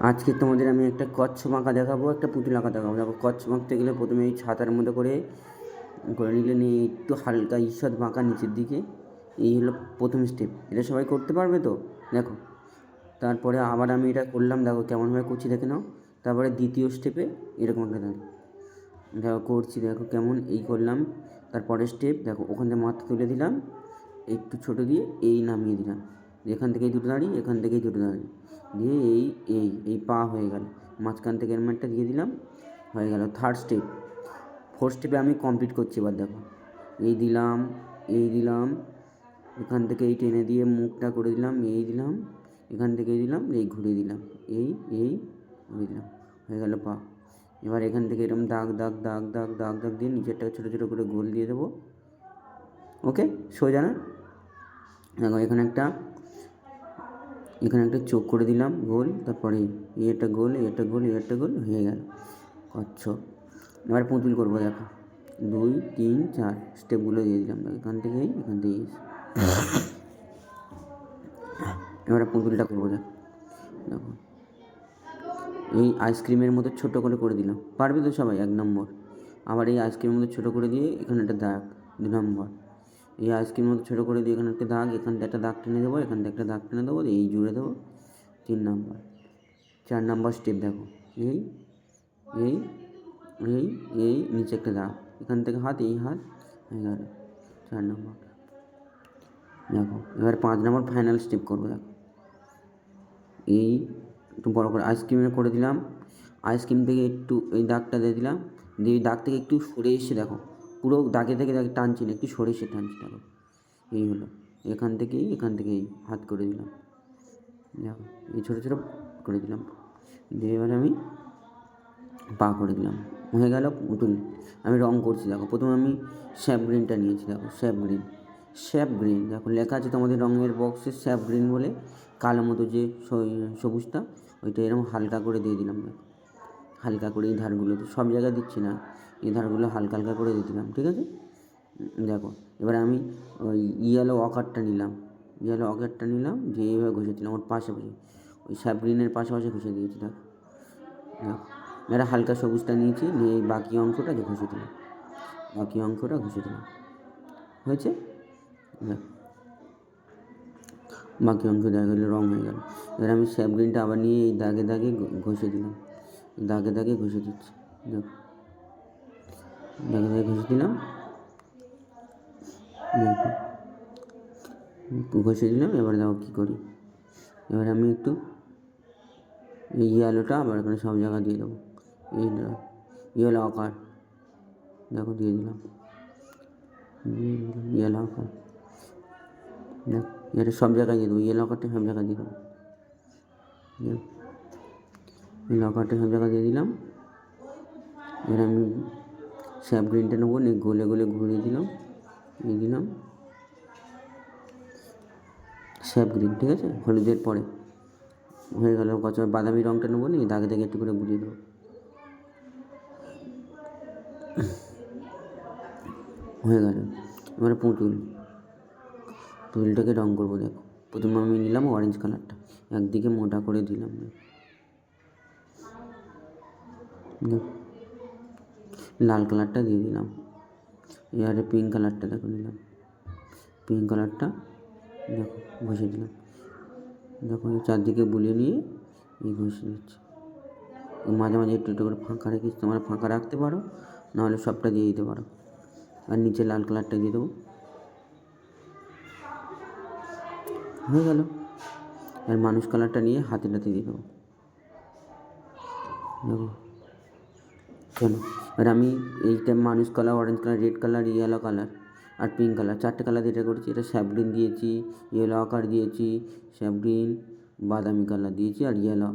আজকে তোমাদের আমি একটা কচ্ছপ আঁকা দেখাবো, একটা পুতুল আঁকা দেখাবো। দেখো, কচ্ছপ আঁকতে গেলে প্রথমে এই ছাতার মতো করে করে নিলে নিয়ে একটু হালকা ঈষৎ বাঁকা নিচের দিকে। এই হলো প্রথম স্টেপ এটা সবাই করতে পারবে তো? দেখো, তারপরে আবার আমি এটা করলাম, দেখো কেমনভাবে করছি, দেখে নাও। তারপরে দ্বিতীয় স্টেপে এরকম একটা দাঁড়িয়ে। দেখো, করছি, দেখো কেমন, এই করলাম। তারপরে স্টেপ দেখো, ওখান থেকে মাথা তুলে দিলাম, একটু ছোটো দিয়ে এই নামিয়ে দিলাম। এখান থেকে এই দুটো দাঁড়িয়ে, এখান থেকে এই দুটো দাঁড়ি দিয়ে এই এই এই পা হয়ে গেল। মাঝখান থেকে এরমারটা দিয়ে দিলাম, হয়ে গেল থার্ড স্টেপ ফোর্থ স্টেপে আমি কমপ্লিট করছি এবার দেখো। এই দিলাম এই দিলাম, এখান থেকে এই টেনে দিয়ে মুখটা করে দিলাম, এই দিলাম, এখান থেকে এই দিলাম, এই ঘুরিয়ে দিলাম। এই এই, ঘুরিয়ে দিলাম। হয়ে গেল পা। এবার এখান থেকে এরকম দাগ দাগ দাগ দাগ দাগ দাগ দিয়ে নিচেরটাকে ছোটো ছোটো করে গোল দিয়ে দেবো। ওকে সোজা না? দেখো এখানে একটা এখানে একটা চোখ করে দিলাম গোল তারপরে এটা গোল এটা গোল এটা গোল হয়ে গেল। কচ্ছপ এবার পুতুল করব দেখো। দুই তিন চার স্টেপগুলো দিয়ে দিলাম। এখান থেকে এই, এখান থেকে এই। এবারে পুতুলটা করব দেখো। দেখো। এই আইসক্রিমের মতো ছোট করে করে দিলাম। পারবে তো সবাই? এক নম্বর। আবার এই আইসক্রিমের মতো ছোটো করে দিয়ে এখানে একটা দাগ দু নম্বর। এই আইসক্রিম মতো ছোটো করে দিয়ে এখানে একটা দাগ, এখান থেকে একটা দাগ টেনে দেবো, এখান থেকে একটা দাগ টেনে দেবো এই জুড়ে দেবো। তিন নম্বর। চার নম্বর স্টেপ দেখো। এই এই এই এই, নিচে একটা দাগ। এখান থেকে হাত, এই হাত গেল চার নম্বর। দেখো, এবার পাঁচ নম্বর ফাইনাল স্টেপ করব, দেখো। এই, একটু বড়ো করে আইসক্রিমের করে দিলাম। আইসক্রিম থেকে একটু এই দাগটা দিয়ে দিলাম। দিয়ে দাগ থেকে একটু সরে এসে দেখো। পুরো দাগে থেকে দাগে টানছি না একটু সরে এসে টানছি দেখো এই হলো, এখান থেকেই এখান থেকেই হাত করে দিলাম। দেখো এই ছোটো ছোটো করে দিলাম। দিয়ে এবারে আমি পা করে দিলাম। হয়ে গেল পুতুল। আমি রং করছি, দেখো, প্রথমে আমি স্যাপ গ্রিনটা নিয়েছি, দেখো স্যাপ গ্রিন। স্যাপ গ্রিন, দেখো, লেখা আছে তোমাদের রঙের বক্সে স্যাপ গ্রিন বলে। কালো মতো যে স- সবুজটা, ওইটা এরকম হালকা করে দিয়ে দিলাম। দেখো হালকা করে এই ধারগুলো সব জায়গায় দিচ্ছি না। এই ধারগুলো হালকা হালকা করে দিলাম, ঠিক আছে? দেখো, এবার আমি ওই ইয়েলো অকারটা নিলাম। ইয়েলো অকারটা নিলাম, যে এইভাবে ঘষে দিলাম ওর পাশাপাশি ওই স্যাপ গ্রিনের পাশাপাশি ঘষে দিয়েছি, দেখো। দেখো, এবার হালকা সবুজটা নিয়েছি, নিয়ে এই বাকি অংশটা যে ঘষে দিলাম। বাকি অংশটা ঘষে দিলাম। হয়েছে? বাকি অংশ দেখা গেলো রং হয়ে গেল। এবার আমি স্যাপ গ্রিনটা আবার নিয়ে এই দাগে দাগে ঘষে দিলাম। দাগে দাগে ঘষে দিচ্ছি। দেখো দাগে দাগে ঘষে দিলাম। ঘষে দিলাম, এবার দেখো কী করি। এবার আমি একটু এই ইয়েলোটা আবার এখানে সব জায়গা দিয়ে দেবো। এই ইয়েলো আকার। দেখো, দিয়ে দিলাম। ইয়েলো আকার। দেখ, এটা সব জায়গায় দিয়ে দেবো ইয়েলো আকারটা সব জায়গায় দিয়ে দেবো। দেখ ইয়েলো আকারটা সব জায়গায় দিয়ে দিলাম। এবার আমি স্যাপ গ্রিনটা নেব, নিয়ে গোলে গোলে ঘুরিয়ে দিলাম এই দিলাম স্যাপ গ্রিন ঠিক আছে? হলুদের পরে। হয়ে গেল কত বাদামি রঙটা নেব, নিয়ে দাগে দাগে একটু করে বুঝিয়ে দেবো। হয়ে গেল। এবারে পুতুল পুতুলটাকে রঙ করব, দেখো। প্রথমে আমি নিলাম অরেঞ্জ কালারটা একদিকে মোটা করে দিলাম। লাল কালারটা দিয়ে দিলাম এবারে পিঙ্ক কালারটা দেখো নিলাম পিঙ্ক কালারটা দেখো ঘষে দিলাম দেখো এই চারদিকে বুলিয়ে নিয়ে এই ঘষে দিচ্ছি ও মাঝে মাঝে একটু একটু করে ফাঁকা রেখে তোমরা ফাঁকা রাখতে পারো নাহলে সবটা দিয়ে দিতে পারো আর নিচে লাল কালারটা দিয়ে দেবো হয়ে গেল আর মানুষ কালারটা নিয়ে হাতে টাতে দিয়ে দেবো দেখো কেন? এবার আমি এইটা মানুষ colour orange colour red colour yellow colour আর পিঙ্ক কালার চারটে কালার দিয়ে এটা করেছি, এটা স্যাপগ্রিন দিয়েছি ইয়েলো আকার দিয়েছি স্যাপগ্রিন বাদামি কালার দিয়েছি আর ইয়েলো